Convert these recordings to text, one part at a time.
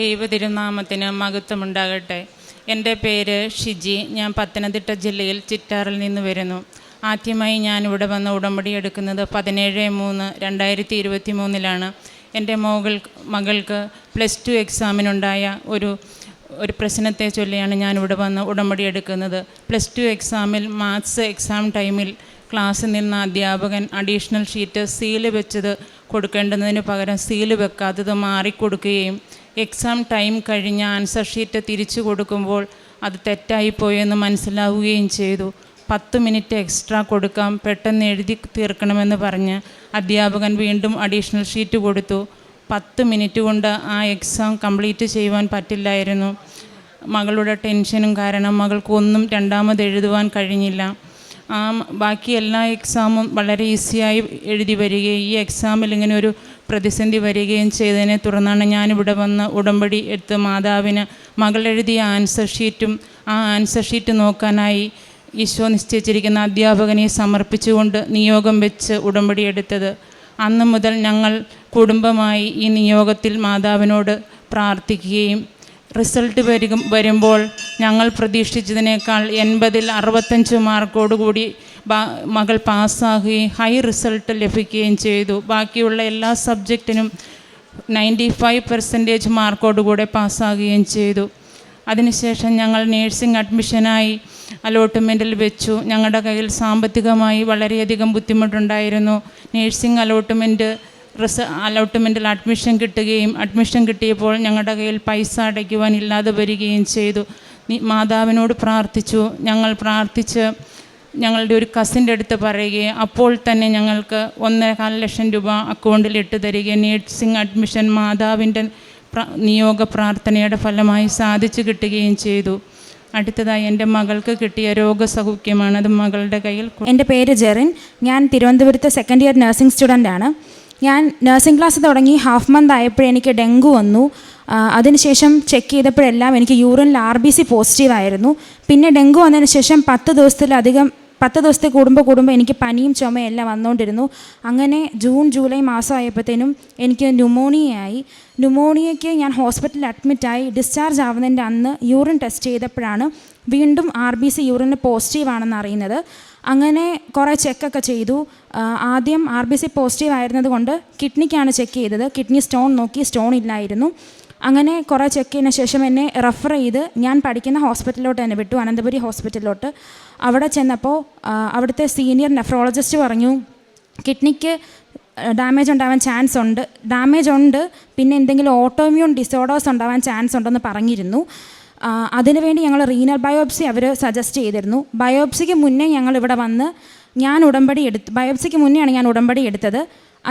ദൈവതിരുനാമത്തിന് മഹത്വമുണ്ടാകട്ടെ. എന്റെ പേര് ഷിജി. ഞാൻ പത്തനംതിട്ട ജില്ലയിൽ ചിറ്റാറിൽ നിന്ന് വരുന്നു. ആദ്യമായി ഞാൻ ഇവിടെ വന്ന് ഉടമ്പടി എടുക്കുന്നത് പതിനേഴ് മൂന്ന് രണ്ടായിരത്തി ഇരുപത്തി മൂന്നിലാണ് എന്റെ മകൾ മകൾക്ക് പ്ലസ് ടു എക്സാമിനുണ്ടായ ഒരു ഒരു പ്രശ്നത്തെ ചൊല്ലിയാണ് ഞാൻ ഇവിടെ വന്ന് ഉടമ്പടി എടുക്കുന്നത്. പ്ലസ് ടു എക്സാമിൽ മാത്സ് എക്സാം ടൈമിൽ ക്ലാസ്സിൽ നിന്ന അധ്യാപകൻ അഡീഷണൽ ഷീറ്റ് സീൽ വെച്ചത് കൊടുക്കേണ്ടതിന് പകരം സീൽ വെക്കാത്തത് മാറിക്കൊടുക്കുകയും എക്സാം ടൈം കഴിഞ്ഞ ആൻസർ ഷീറ്റ് തിരിച്ചു കൊടുക്കുമ്പോൾ അത് തെറ്റായിപ്പോയെന്ന് മനസ്സിലാവുകയും ചെയ്തു. പത്ത് മിനിറ്റ് എക്സ്ട്രാ കൊടുക്കാം. പെട്ടെന്ന് എഴുതി തീർക്കണമെന്ന് പറഞ്ഞ് അധ്യാപകൻ വീണ്ടും അഡീഷണൽ ഷീറ്റ് കൊടുത്തു. പത്ത് മിനിറ്റ് കൊണ്ട് ആ എക്സാം കംപ്ലീറ്റ് ചെയ്യുവാൻ പറ്റില്ലായിരുന്നു. മകളുടെ ടെൻഷനും കാരണം മകൾക്കൊന്നും രണ്ടാമത് എഴുതുവാൻ കഴിഞ്ഞില്ല. ആ ബാക്കി എല്ലാ എക്സാമും വളരെ ഈസിയായി എഴുതി വരികയും ഈ എക്സാമിൽ ഇങ്ങനെ ഒരു പ്രതിസന്ധി വരികയും ചെയ്തതിനെ തുടർന്നാണ് ഞാനിവിടെ വന്ന് ഉടമ്പടി എടുത്ത് മാതാവിന് മകൾ എഴുതിയ ആൻസർ ഷീറ്റും ആ ആൻസർ ഷീറ്റ് നോക്കാനായി ഈശോ നിശ്ചയിച്ചിരിക്കുന്ന അധ്യാപകനെ സമർപ്പിച്ചുകൊണ്ട് നിയോഗം വെച്ച് ഉടമ്പടി എടുത്തത്. അന്ന് മുതൽ ഞങ്ങൾ കുടുംബമായി ഈ നിയോഗത്തിൽ മാതാവിനോട് പ്രാർത്ഥിക്കുകയും റിസൾട്ട് വരും വരുമ്പോൾ ഞങ്ങൾ പ്രതീക്ഷിച്ചതിനേക്കാൾ എൺപതിൽ അറുപത്തഞ്ച് മാർക്കോടുകൂടി മകൾ പാസ്സാകുകയും ഹൈ റിസൾട്ട് ലഭിക്കുകയും ചെയ്തു. ബാക്കിയുള്ള എല്ലാ സബ്ജക്റ്റിനും നയന്റി ഫൈവ് പെർസെന്റേജ് മാർക്കോടുകൂടെ പാസ്സാകുകയും ചെയ്തു. അതിനുശേഷം ഞങ്ങൾ നേഴ്സിംഗ് അഡ്മിഷനായി അലോട്ട്മെന്റിൽ വെച്ചു. ഞങ്ങളുടെ കയ്യിൽ സാമ്പത്തികമായി വളരെയധികം ബുദ്ധിമുട്ടുണ്ടായിരുന്നു. നേഴ്സിംഗ് അലോട്ട്മെന്റ് റിസ അലോട്ട്മെന്റിൽ അഡ്മിഷൻ കിട്ടുകയും അഡ്മിഷൻ കിട്ടിയപ്പോൾ ഞങ്ങളുടെ കയ്യിൽ പൈസ അടയ്ക്കുവാൻ ഇല്ലാതെ വരികയും ചെയ്തു. മാതാവിനോട് പ്രാർത്ഥിച്ചു. ഞങ്ങൾ പ്രാർത്ഥിച്ച് ഞങ്ങളുടെ ഒരു കസിന്റെ അടുത്ത് പറയുകയും അപ്പോൾ തന്നെ ഞങ്ങൾക്ക് ഒന്നേകാൽ ലക്ഷം രൂപ അക്കൗണ്ടിൽ ഇട്ട് തരികയും നേഴ്സിംഗ് അഡ്മിഷൻ മാതാവിന്റെ നിയോഗ പ്രാർത്ഥനയുടെ ഫലമായി സാധിച്ചു കിട്ടുകയും ചെയ്തു. അടുത്തതായി എന്റെ മകൾക്ക് കിട്ടിയ രോഗസൗഖ്യമാണ് അത് മകളുടെ കയ്യിൽ എന്റെ പേര് ജെറിൻ. ഞാൻ തിരുവനന്തപുരത്ത് സെക്കൻഡ് ഇയർ നഴ്സിംഗ് സ്റ്റുഡന്റ് ആണ്. ഞാൻ നഴ്സിംഗ് ക്ലാസ് തുടങ്ങി ഹാഫ് മന്ത് ആയപ്പോഴേ എനിക്ക് ഡെങ്കു വന്നു. അതിനുശേഷം ചെക്ക് ചെയ്തപ്പോഴെല്ലാം എനിക്ക് യൂറിനിൽ ആർ ബി സി പോസിറ്റീവ് ആയിരുന്നു. പിന്നെ ഡെങ്കു വന്നതിന് ശേഷം പത്ത് ദിവസത്തിലധികം പത്ത് ദിവസത്തെ കൂടുമ്പോൾ കൂടുമ്പോൾ എനിക്ക് പനിയും ചുമയും എല്ലാം വന്നുകൊണ്ടിരുന്നു അങ്ങനെ ജൂൺ ജൂലൈ മാസം ആയപ്പോഴത്തേനും എനിക്ക് ന്യൂമോണിയയായി ന്യൂമോണിയയ്ക്ക് ഞാൻ ഹോസ്പിറ്റലിൽ അഡ്മിറ്റായി ഡിസ്ചാർജ് ആവുന്നതിന്റെ അന്ന് യൂറിൻ ടെസ്റ്റ് ചെയ്തപ്പോഴാണ് വീണ്ടും ആർ ബി സി യൂറിന് പോസിറ്റീവ് ആണെന്ന് അറിയുന്നത്. അങ്ങനെ കുറേ ചെക്കൊക്കെ ചെയ്തു. ആദ്യം ആർ ബി സി പോസിറ്റീവ് ആയിരുന്നത് കൊണ്ട് കിഡ്നിക്കാണ് ചെക്ക് ചെയ്തത്. കിഡ്നി സ്റ്റോൺ നോക്കി സ്റ്റോൺ ഇല്ലായിരുന്നു. അങ്ങനെ കുറേ ചെക്ക് ചെയ്തതിന് ശേഷം എന്നെ റെഫർ ചെയ്ത് ഞാൻ പഠിക്കുന്ന ഹോസ്പിറ്റലിലോട്ട് തന്നെ വിട്ടു അനന്തപുരി ഹോസ്പിറ്റലിലോട്ട് അവിടെ ചെന്നപ്പോൾ അവിടുത്തെ സീനിയർ നെഫ്രോളജിസ്റ്റ് പറഞ്ഞു കിഡ്നിക്ക് ഡാമേജ് ഉണ്ടാവാൻ ചാൻസ് ഉണ്ട്. ഡാമേജ് ഉണ്ട് പിന്നെ എന്തെങ്കിലും ഓട്ടോമ്യൂൺ ഡിസോർഡേഴ്സ് ഉണ്ടാവാൻ ചാൻസ് ഉണ്ടെന്ന് പറഞ്ഞിരുന്നു. അതിനുവേണ്ടി ഞങ്ങൾ റീനൽ ബയോപ്സി അവർ സജസ്റ്റ് ചെയ്തിരുന്നു. ബയോപ്സിക്ക് മുന്നേ ഞങ്ങൾ ഇവിടെ വന്ന് ഞാൻ ഉടമ്പടി എടുത്ത് ബയോപ്സിക്ക് മുന്നെയാണ് ഞാൻ ഉടമ്പടി എടുത്തത്.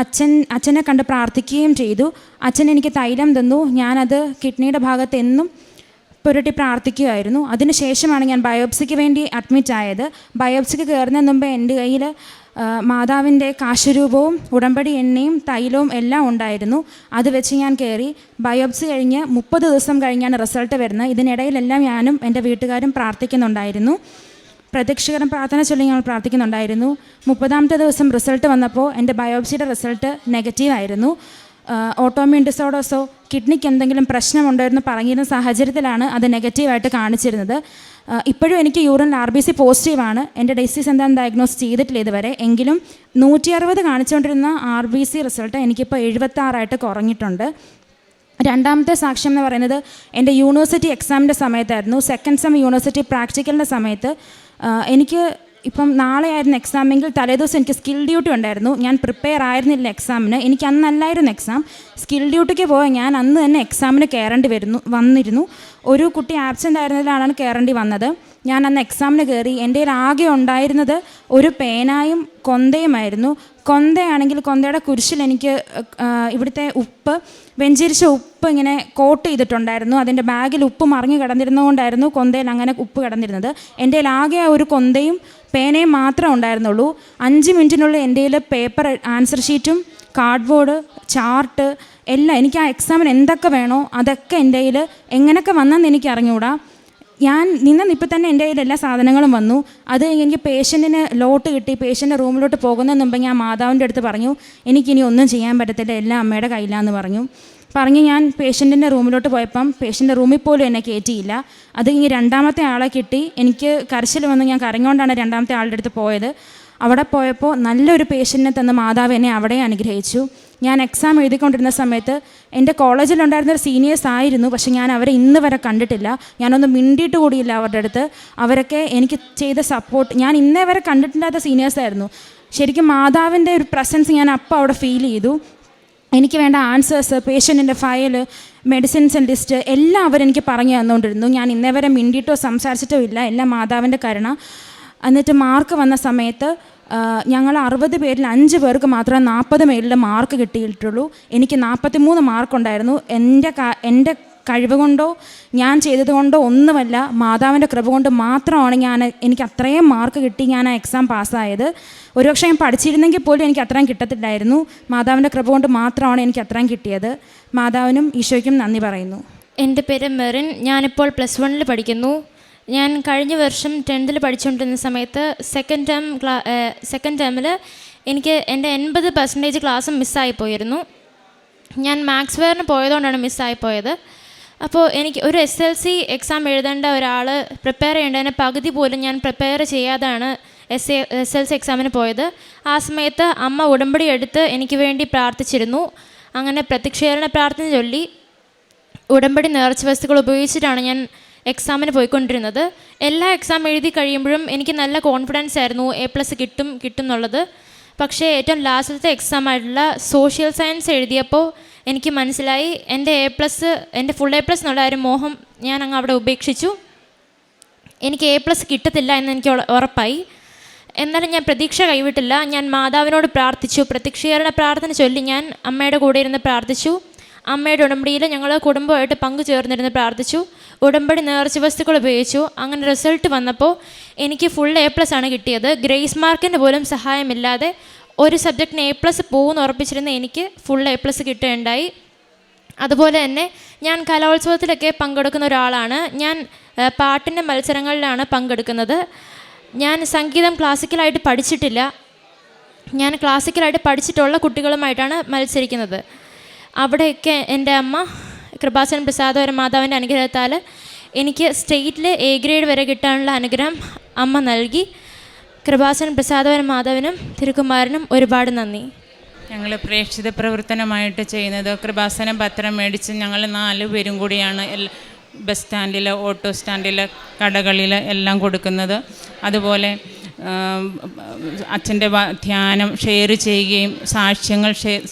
അച്ഛൻ അച്ഛനെ കണ്ട് പ്രാർത്ഥിക്കുകയും ചെയ്തു. അച്ഛൻ എനിക്ക് തൈലം തന്നു. ഞാനത് കിഡ്നിയുടെ ഭാഗത്തെന്നും പുരട്ടി പ്രാർത്ഥിക്കുമായിരുന്നു അതിനുശേഷമാണ് ഞാൻ ബയോപ്സിക്ക് വേണ്ടി അഡ്മിറ്റ് ആയത്. ബയോപ്സിക്ക് കയറുന്നതിന് മുമ്പ് എന്റെ കയ്യിൽ മാതാവിന്റെ കാശുരൂപവും ഉടമ്പടി എണ്ണയും തൈലവും എല്ലാം ഉണ്ടായിരുന്നു. അത് വെച്ച് ഞാൻ കയറി. ബയോപ്സി കഴിഞ്ഞ് മുപ്പത് ദിവസം കഴിഞ്ഞാണ് റിസൾട്ട് വരുന്നത്. ഇതിനിടയിലെല്ലാം ഞാനും എന്റെ വീട്ടുകാരും പ്രാർത്ഥിക്കുന്നുണ്ടായിരുന്നു. പ്രത്യക്ഷകരം പ്രാർത്ഥന ചൊല്ലി ഞങ്ങൾ പ്രാർത്ഥിക്കുന്നുണ്ടായിരുന്നു. മുപ്പതാമത്തെ ദിവസം റിസൾട്ട് വന്നപ്പോൾ എന്റെ ബയോപ്സിയുടെ റിസൾട്ട് നെഗറ്റീവ് ആയിരുന്നു. ഓട്ടോമിയൻ ഡിസോർഡേഴ്സോ കിഡ്നിക്ക് എന്തെങ്കിലും പ്രശ്നമുണ്ടോ എന്ന് പറഞ്ഞിരുന്ന സാഹചര്യത്തിലാണ് അത് നെഗറ്റീവായിട്ട് കാണിച്ചിരുന്നത്. ഇപ്പോഴും എനിക്ക് യൂറിൻ ആർ ബി സി പോസിറ്റീവാണ് എന്റെ ഡിസീസ് എന്താണെന്ന് ഡയഗ്നോസ് ചെയ്തിട്ടില്ല ഇതുവരെ. എങ്കിലും നൂറ്റി അറുപത് കാണിച്ചുകൊണ്ടിരുന്ന ആർ ബി സി റിസൾട്ട് എനിക്കിപ്പോൾ എഴുപത്താറായിട്ട് കുറഞ്ഞിട്ടുണ്ട്. രണ്ടാമത്തെ സാക്ഷ്യം എന്ന് പറയുന്നത് എന്റെ യൂണിവേഴ്സിറ്റി എക്സാമിന്റെ സമയത്തായിരുന്നു. സെക്കൻഡ് സെം യൂണിവേഴ്സിറ്റി പ്രാക്ടിക്കലിന്റെ സമയത്ത് എനിക്ക് ഇപ്പം നാളെ ആയിരുന്നു എക്സാമെങ്കിൽ തലേദിവസം എനിക്ക് സ്കിൽ ഡ്യൂട്ടി ഉണ്ടായിരുന്നു. ഞാൻ പ്രിപ്പയർ ആയിരുന്നില്ല എക്സാമിന് എനിക്ക് അന്നല്ലായിരുന്നു എക്സാം സ്കിൽ ഡ്യൂട്ടിക്ക് പോയാൽ ഞാൻ അന്ന് തന്നെ എക്സാമിന് കയറേണ്ടി വരുന്നു വന്നിരുന്നു. ഒരു കുട്ടി ആബ്സെന്റ് ആയിരുന്നതിലാണ് കയറേണ്ടി വന്നത്. ഞാൻ അന്ന് എക്സാമിന് കയറി. എന്റെ ആകെ ഉണ്ടായിരുന്നത് ഒരു പേനായും കൊന്തയുമായിരുന്നു. കൊന്തയാണെങ്കിൽ കൊന്തയുടെ കുരിശിൽ എനിക്ക് ഇവിടുത്തെ ഉപ്പ് വെഞ്ചരിച്ച ഉപ്പ് ഇങ്ങനെ കോട്ട് ചെയ്തിട്ടുണ്ടായിരുന്നു. അതിന്റെ ബാഗിൽ ഉപ്പ് മറിഞ്ഞു കിടന്നിരുന്നതുകൊണ്ടായിരുന്നു കൊന്തയിൽ അങ്ങനെ ഉപ്പ് കിടന്നിരുന്നത്. എന്റെ ആകെ ഒരു കൊന്തയും പേനയും മാത്രമേ ഉണ്ടായിരുന്നുള്ളൂ. അഞ്ച് മിനിറ്റിനുള്ളിൽ എന്റെ പേപ്പർ ആൻസർ ഷീറ്റും കാർഡ്ബോർഡ് ചാർട്ട് എല്ലാം. എനിക്ക് ആ എക്സാമിന് എന്തൊക്കെ വേണോ അതൊക്കെ എന്റെ കയ്യിൽ എങ്ങനെയൊക്കെ വന്നെന്ന് എനിക്ക് അറിഞ്ഞുകൂടാ ഞാൻ നിന്ന ഇപ്പം തന്നെ എന്റെ കയ്യിൽ എല്ലാ സാധനങ്ങളും വന്നു. അത് എനിക്ക് പേഷ്യന്റിന് ലോട്ട് കിട്ടി. പേഷ്യന്റെ റൂമിലോട്ട് പോകുന്നതിന് ഞാൻ മാതാവിന്റെ അടുത്ത് പറഞ്ഞു എനിക്കിനി ഒന്നും ചെയ്യാൻ പറ്റത്തില്ല. എല്ലാം അമ്മയുടെ കയ്യിലാന്ന് പറഞ്ഞു. പറഞ്ഞ് ഞാൻ പേഷ്യന്റിന്റെ റൂമിലോട്ട് പോയപ്പം പേഷ്യന്റെ റൂമിൽ പോലും എന്നെ കയറ്റിയില്ല അത് ഇനി രണ്ടാമത്തെ ആളെ കിട്ടി. എനിക്ക് കരച്ചിൽ വന്ന് ഞാൻ കരഞ്ഞുകൊണ്ടാണ് രണ്ടാമത്തെ ആളുടെ അടുത്ത് പോയത്. അവിടെ പോയപ്പോൾ നല്ലൊരു പേഷ്യന്റിനെ തന്ന മാതാവ് എന്നെ അവിടെ അനുഗ്രഹിച്ചു. ഞാൻ എക്സാം എഴുതിക്കൊണ്ടിരുന്ന സമയത്ത് എന്റെ കോളേജിലുണ്ടായിരുന്ന ഒരു സീനിയേഴ്സ് ആയിരുന്നു. പക്ഷേ ഞാൻ അവരെ ഇന്ന് വരെ കണ്ടിട്ടില്ല. ഞാനൊന്ന് മിണ്ടിയിട്ട് കൂടിയില്ല അവരുടെ അടുത്ത്. അവരൊക്കെ എനിക്ക് ചെയ്ത സപ്പോർട്ട് ഞാൻ ഇന്നേ വരെ കണ്ടിട്ടില്ലാത്ത സീനിയേഴ്സ് ആയിരുന്നു. ശരിക്കും മാതാവിന്റെ ഒരു പ്രസൻസ് ഞാൻ അപ്പോൾ അവിടെ ഫീൽ ചെയ്തു. എനിക്ക് വേണ്ട ആൻസേഴ്സ് പേഷ്യന്റിന്റെ ഫയൽ മെഡിസിൻസ് ലിസ്റ്റ് എല്ലാം അവരെനിക്ക് പറഞ്ഞു തന്നുകൊണ്ടിരുന്നു. ഞാൻ ഇന്നേ വരെ മിണ്ടിയിട്ടോ സംസാരിച്ചിട്ടോ ഇല്ല. എല്ലാം മാതാവിന്റെ കരുണ. എന്നിട്ട് മാർക്ക് വന്ന സമയത്ത് ഞങ്ങൾ അറുപത് പേരിൽ അഞ്ച് പേർക്ക് മാത്രമേ നാൽപ്പത് മേലിൽ മാർക്ക് കിട്ടിയിട്ടുള്ളൂ. എനിക്ക് നാൽപ്പത്തി മൂന്ന് മാർക്കുണ്ടായിരുന്നു എന്റെ എന്റെ കഴിവ് കൊണ്ടോ ഞാൻ ചെയ്തത് കൊണ്ടോ ഒന്നുമല്ല. മാതാവിന്റെ കൃപ കൊണ്ട് മാത്രമാണ് ഞാൻ എനിക്ക് അത്രയും മാർക്ക് കിട്ടി ഞാൻ ആ എക്സാം പാസ്സായത്. ഒരുപക്ഷെ ഞാൻ പഠിച്ചിരുന്നെങ്കിൽ പോലും എനിക്ക് അത്രയും കിട്ടത്തില്ലായിരുന്നു. മാതാവിന്റെ കൃപ കൊണ്ട് മാത്രമാണ് എനിക്ക് അത്രയും കിട്ടിയത്. മാതാവിനും ഈശോയ്ക്കും നന്ദി പറയുന്നു. എന്റെ പേര് മെറിൻ. ഞാനിപ്പോൾ പ്ലസ് വണ്ണിൽ പഠിക്കുന്നു. ഞാൻ കഴിഞ്ഞ വർഷം ടെൻത്തിൽ പഠിച്ചുകൊണ്ടിരുന്ന സമയത്ത് സെക്കൻഡ് ടേം ക്ലാ സെക്കൻഡ് ടേമിൽ എനിക്ക് എന്റെ എൺപത് പെർസെന്റേജ് ക്ലാസ് മിസ്സായി പോയിരുന്നു. ഞാൻ മാത്സ് വെയറിന് പോയതുകൊണ്ടാണ് മിസ്സായി പോയത്. അപ്പോൾ എനിക്ക് ഒരു എസ് എൽ സി എക്സാം എഴുതേണ്ട ഒരാൾ പ്രിപ്പയർ ചെയ്യേണ്ടതിന് പകുതി പോലും ഞാൻ പ്രിപ്പയർ ചെയ്യാതാണ് എസ് എസ് എൽ സി എക്സാമിന് പോയത്. ആ സമയത്ത് അമ്മ ഉടമ്പടി എടുത്ത് എനിക്ക് വേണ്ടി പ്രാർത്ഥിച്ചിരുന്നു. അങ്ങനെ പ്രത്യക്ഷീകരണ പ്രാർത്ഥന ചൊല്ലി. ഉടമ്പടി നേർച്ച വസ്തുക്കൾ ഉപയോഗിച്ചിട്ടാണ് ഞാൻ എക്സാമിന് പോയിക്കൊണ്ടിരുന്നത്. എല്ലാ എക്സാം എഴുതി കഴിയുമ്പോഴും എനിക്ക് നല്ല കോൺഫിഡൻസ് ആയിരുന്നു. എ പ്ലസ് കിട്ടും കിട്ടും എന്നുള്ളത് പക്ഷേ ഏറ്റവും ലാസ്റ്റത്തെ എക്സാം ആയിട്ടുള്ള സോഷ്യൽ സയൻസ് എഴുതിയപ്പോൾ എനിക്ക് മനസ്സിലായി. എന്റെ എ പ്ലസ് എന്റെ ഫുൾ എ പ്ലസ് എന്നുള്ള ഒരു മോഹം ഞാൻ അങ്ങ് അവിടെ ഉപേക്ഷിച്ചു. എനിക്ക് എ പ്ലസ് കിട്ടത്തില്ല എന്ന് എനിക്ക് ഉറപ്പായി. എന്നാലും ഞാൻ പ്രതീക്ഷ കൈവിട്ടില്ല. ഞാൻ മാതാവിനോട് പ്രാർത്ഥിച്ചു. പ്രത്യക്ഷീകരണ പ്രാർത്ഥന ചൊല്ലി ഞാൻ അമ്മയുടെ കൂടെ ഇരുന്ന് പ്രാർത്ഥിച്ചു. അമ്മയുടെ ഉടമ്പടിയിൽ ഞങ്ങൾ കുടുംബമായിട്ട് പങ്കു ചേർന്നിരുന്ന് പ്രാർത്ഥിച്ചു. ഉടമ്പടി നേർച്ച വസ്തുക്കൾ ഉപയോഗിച്ചു. അങ്ങനെ റിസൾട്ട് വന്നപ്പോൾ എനിക്ക് ഫുൾ എ പ്ലസ് ആണ് കിട്ടിയത്. ഗ്രേസ് മാർക്കിന്റെ പോലും സഹായമില്ലാതെ ഒരു സബ്ജക്റ്റിന് എ പ്ലസ് പോകുമെന്ന് ഉറപ്പിച്ചിരുന്ന എനിക്ക് ഫുൾ എ പ്ലസ് കിട്ടുകയുണ്ടായി. അതുപോലെ തന്നെ ഞാൻ കലോത്സവത്തിലൊക്കെ പങ്കെടുക്കുന്ന ഒരാളാണ്. ഞാൻ പാട്ടിന്റെ മത്സരങ്ങളിലാണ് പങ്കെടുക്കുന്നത്. ഞാൻ സംഗീതം ക്ലാസിക്കലായിട്ട് പഠിച്ചിട്ടില്ല. ഞാൻ ക്ലാസിക്കലായിട്ട് പഠിച്ചിട്ടുള്ള കുട്ടികളുമായിട്ടാണ് മത്സരിക്കുന്നത്. അവിടെയൊക്കെ എന്റെ അമ്മ കൃപാസൻ പ്രസാദവര മാതാവിന്റെ അനുഗ്രഹത്താൽ എനിക്ക് സ്റ്റേറ്റിൽ എ ഗ്രേഡ് വരെ കിട്ടാനുള്ള അനുഗ്രഹം അമ്മ നൽകി. കൃപാസൻ പ്രസാദവര മാതാവിനും തിരുക്കുമാരനും ഒരുപാട് നന്ദി. ഞങ്ങൾ പ്രേക്ഷിത പ്രവർത്തനമായിട്ട് ചെയ്യുന്നത് കൃപാസനം പത്രം മേടിച്ച് ഞങ്ങൾ നാല് പേരും കൂടിയാണ് ബസ് സ്റ്റാൻഡിൽ ഓട്ടോ സ്റ്റാൻഡിൽ കടകളിൽ എല്ലാം കൊടുക്കുന്നത്. അതുപോലെ അച്ഛന്റെ ധ്യാനം ഷെയർ ചെയ്യുകയും സാക്ഷ്യങ്ങൾ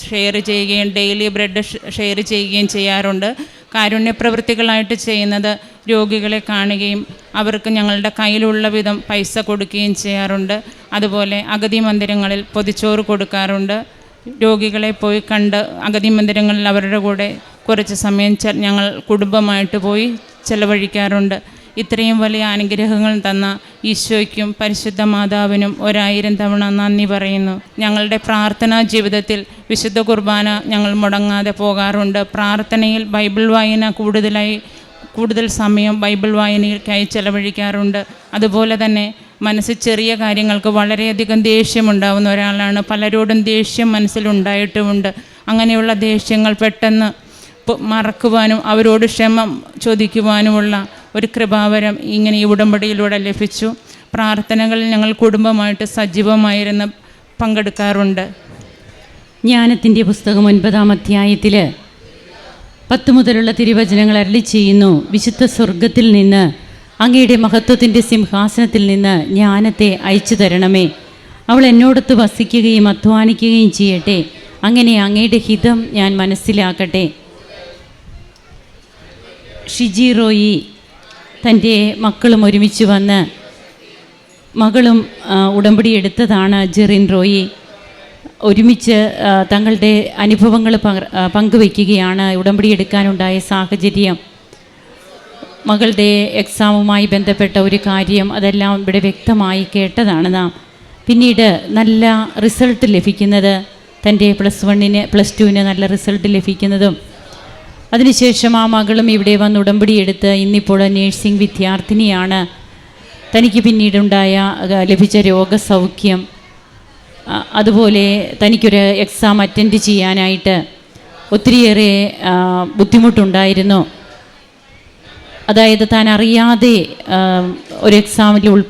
ഷെയർ ചെയ്യുകയും ഡെയിലി ബ്രെഡ് ഷെയർ ചെയ്യുകയും ചെയ്യാറുണ്ട്. കാരുണ്യപ്രവൃത്തികളായിട്ട് ചെയ്യുന്നത് രോഗികളെ കാണുകയും അവർക്ക് ഞങ്ങളുടെ കയ്യിലുള്ള വിധം പൈസ കൊടുക്കുകയും ചെയ്യാറുണ്ട്. അതുപോലെ അഗതി മന്ദിരങ്ങളിൽ പൊതിച്ചോറ് കൊടുക്കാറുണ്ട്. രോഗികളെ പോയി കണ്ട് അഗതി മന്ദിരങ്ങളിൽ അവരുടെ കൂടെ കുറച്ച് സമയം ഞങ്ങൾ കുടുംബമായിട്ട് പോയി ചെലവഴിക്കാറുണ്ട്. ഇത്രയും വലിയ അനുഗ്രഹങ്ങൾ തന്ന ഈശോയ്ക്കും പരിശുദ്ധ മാതാവിനും ഒരായിരം തവണ നന്ദി പറയുന്നു. ഞങ്ങളുടെ പ്രാർത്ഥനാ ജീവിതത്തിൽ വിശുദ്ധ കുർബാന ഞങ്ങൾ മുടങ്ങാതെ പോകാറുണ്ട്. പ്രാർത്ഥനയിൽ ബൈബിൾ വായന കൂടുതലായി കൂടുതൽ സമയം ബൈബിൾ വായനയ്ക്കായി ചെലവഴിക്കാറുണ്ട്. അതുപോലെ തന്നെ മനസ്സ് ചെറിയ കാര്യങ്ങൾക്ക് വളരെയധികം ദേഷ്യമുണ്ടാവുന്ന ഒരാളാണ്. പലരോടും ദേഷ്യം മനസ്സിലുണ്ടായിട്ടുമുണ്ട് അങ്ങനെയുള്ള ദേഷ്യങ്ങൾ പെട്ടെന്ന് മറക്കുവാനും അവരോട് ക്ഷമ ചോദിക്കുവാനുമുള്ള ഒരു കൃപാവരം ഇങ്ങനെ ഈ ഉടമ്പടിയിലൂടെ ലഭിച്ചു. പ്രാർത്ഥനകളിൽ ഞങ്ങൾ കുടുംബമായിട്ട് സജീവമായിരുന്ന പങ്കെടുക്കാറുണ്ട്. ജ്ഞാനത്തിന്റെ പുസ്തകം ഒൻപതാം അധ്യായത്തിൽ പത്ത് മുതലുള്ള തിരുവചനങ്ങൾ അരളി ചെയ്യുന്നു. വിശുദ്ധ സ്വർഗത്തിൽ നിന്ന് അങ്ങയുടെ മഹത്വത്തിന്റെ സിംഹാസനത്തിൽ നിന്ന് ജ്ഞാനത്തെ അയച്ചു തരണമേ. അവൾ എന്നോടൊത്ത് വസിക്കുകയും അധ്വാനിക്കുകയും ചെയ്യട്ടെ. അങ്ങനെ അങ്ങയുടെ ഹിതം ഞാൻ മനസ്സിലാക്കട്ടെ. ഷിജി റോയി തന്റെ മക്കളും ഒരുമിച്ച് വന്ന് മകളും ഉടമ്പടി എടുത്തതാണ് ജെറിൻ റോയി. ഒരുമിച്ച് തങ്ങളുടെ അനുഭവങ്ങൾ പങ്ക്- പങ്കുവയ്ക്കുകയാണ് ഉടമ്പടി എടുക്കാനുണ്ടായ സാഹചര്യം. മകളുടെ എക്സാമുമായി ബന്ധപ്പെട്ട ഒരു കാര്യം അതെല്ലാം ഇവിടെ വ്യക്തമായി കേട്ടതാണ് നാം. പിന്നീട് നല്ല റിസൾട്ട് ലഭിക്കുന്നത് തന്റെ പ്ലസ് വണ്ണിന് പ്ലസ് ടുവിന് നല്ല റിസൾട്ട് ലഭിക്കുന്നതും അതിനുശേഷം ആ മകളും ഇവിടെ വന്ന് ഉടമ്പടി എടുത്ത് ഇന്നിപ്പോൾ നേഴ്സിംഗ് വിദ്യാർത്ഥിനിയാണ്. തനിക്ക് പിന്നീടുണ്ടായ ലഭിച്ച രോഗസൗഖ്യം അതുപോലെ തനിക്കൊരു എക്സാം അറ്റൻഡ് ചെയ്യാനായിട്ട് ഒത്തിരിയേറെ ബുദ്ധിമുട്ടുണ്ടായിരുന്നു. അതായത് താൻ അറിയാതെ ഒരു എക്സാമിൽ ഉൾ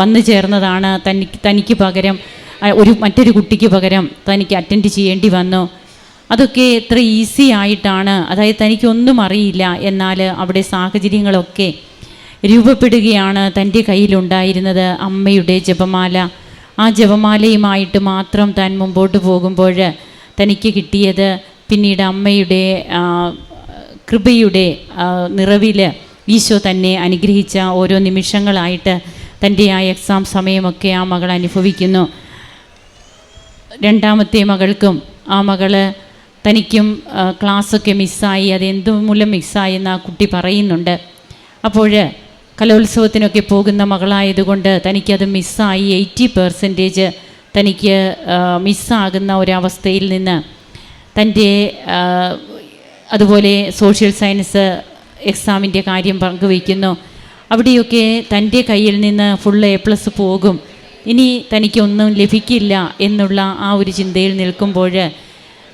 വന്നു ചേർന്നതാണ്. തനിക്ക് തനിക്ക് പകരം ഒരു മറ്റൊരു കുട്ടിക്ക് പകരം തനിക്ക് അറ്റൻഡ് ചെയ്യേണ്ടി വന്നു. അതൊക്കെ എത്ര ഈസി ആയിട്ടാണ്. അതായത് തനിക്കൊന്നും അറിയില്ല എന്നാൽ അവിടെ സാഹചര്യങ്ങളൊക്കെ രൂപപ്പെടുകയാണ് തന്റെ കയ്യിലുണ്ടായിരുന്നത് അമ്മയുടെ ജപമാല. ആ ജപമാലയുമായിട്ട് മാത്രം താൻ മുമ്പോട്ട് പോകുമ്പോൾ തനിക്ക് കിട്ടിയത് പിന്നീട് അമ്മയുടെ കൃപയുടെ നിറവിൽ ഈശോ തന്നെ അനുഗ്രഹിച്ച ഓരോ നിമിഷങ്ങളായിട്ട് തന്റെ ആ എക്സാം സമയമൊക്കെ ആ മകൾ അനുഭവിക്കുന്നു. രണ്ടാമത്തെ മകൾക്കും ആ മകൾ തനിക്കും ക്ലാസ്സൊക്കെ മിസ്സായി അത് എന്തു മൂലം മിസ്സായി എന്ന് ആ കുട്ടി പറയുന്നുണ്ട്. അപ്പോൾ കലോത്സവത്തിനൊക്കെ പോകുന്ന മകളായതുകൊണ്ട് തനിക്കത് മിസ്സായി. എയ്റ്റി പെർസെന്റേജ് തനിക്ക് മിസ്സാകുന്ന ഒരവസ്ഥയിൽ നിന്ന് തന്റെ അതുപോലെ സോഷ്യൽ സയൻസ് എക്സാമിന്റെ കാര്യം പങ്കുവയ്ക്കുന്നു. അവിടെയൊക്കെ തന്റെ കയ്യിൽ നിന്ന് ഫുൾ എ പ്ലസ് പോകും. ഇനി തനിക്കൊന്നും ലഭിക്കില്ല എന്നുള്ള ആ ഒരു ചിന്തയിൽ നിൽക്കുമ്പോൾ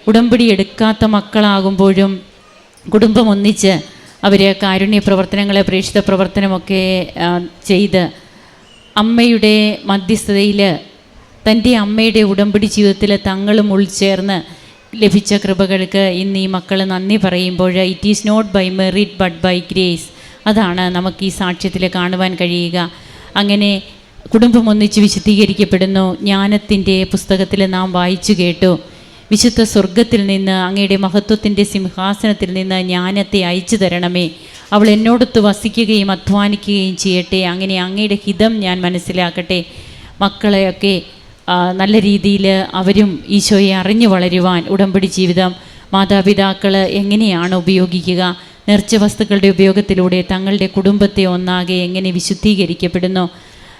ഉടമ്പടി എടുക്കാത്ത മക്കളാകുമ്പോഴും കുടുംബം ഒന്നിച്ച് അവർ കാരുണ്യ പ്രവർത്തനങ്ങളെ പ്രേക്ഷിത പ്രവർത്തനമൊക്കെ ചെയ്ത് അമ്മയുടെ മധ്യസ്ഥതയിൽ തന്റെ അമ്മയുടെ ഉടമ്പടി ജീവിതത്തിൽ തങ്ങളും ഉൾച്ചേർന്ന് ലഭിച്ച കൃപകൾക്ക് ഇന്ന് ഈ മക്കൾ നന്ദി പറയുമ്പോൾ it is not by merit but by grace അതാണ് നമുക്ക് ഈ സാക്ഷ്യത്തിൽ കാണുവാൻ കഴിയുക. അങ്ങനെ കുടുംബം ഒന്നിച്ച് വിശദീകരിക്കപ്പെടുന്നു ജ്ഞാനത്തിന്റെ പുസ്തകത്തിൽ നാം വായിച്ചു കേട്ടു. വിശുദ്ധ സ്വർഗത്തിൽ നിന്ന് അങ്ങയുടെ മഹത്വത്തിന്റെ സിംഹാസനത്തിൽ നിന്ന് ജ്ഞാനത്തെ അയച്ചു തരണമേ. അവൾ എന്നോടൊത്ത് വസിക്കുകയും അധ്വാനിക്കുകയും ചെയ്യട്ടെ. അങ്ങനെ അങ്ങയുടെ ഹിതം ഞാൻ മനസ്സിലാക്കട്ടെ. മക്കളെയൊക്കെ നല്ല രീതിയിൽ അവരും ഈശോയെ അറിഞ്ഞു വളരുവാൻ ഉടമ്പടി ജീവിതം മാതാപിതാക്കൾ എങ്ങനെയാണ് ഉപയോഗിക്കുക? നേർച്ച വസ്തുക്കളുടെ ഉപയോഗത്തിലൂടെ തങ്ങളുടെ കുടുംബത്തെ ഒന്നാകെ എങ്ങനെ വിശുദ്ധീകരിക്കപ്പെടുന്നു?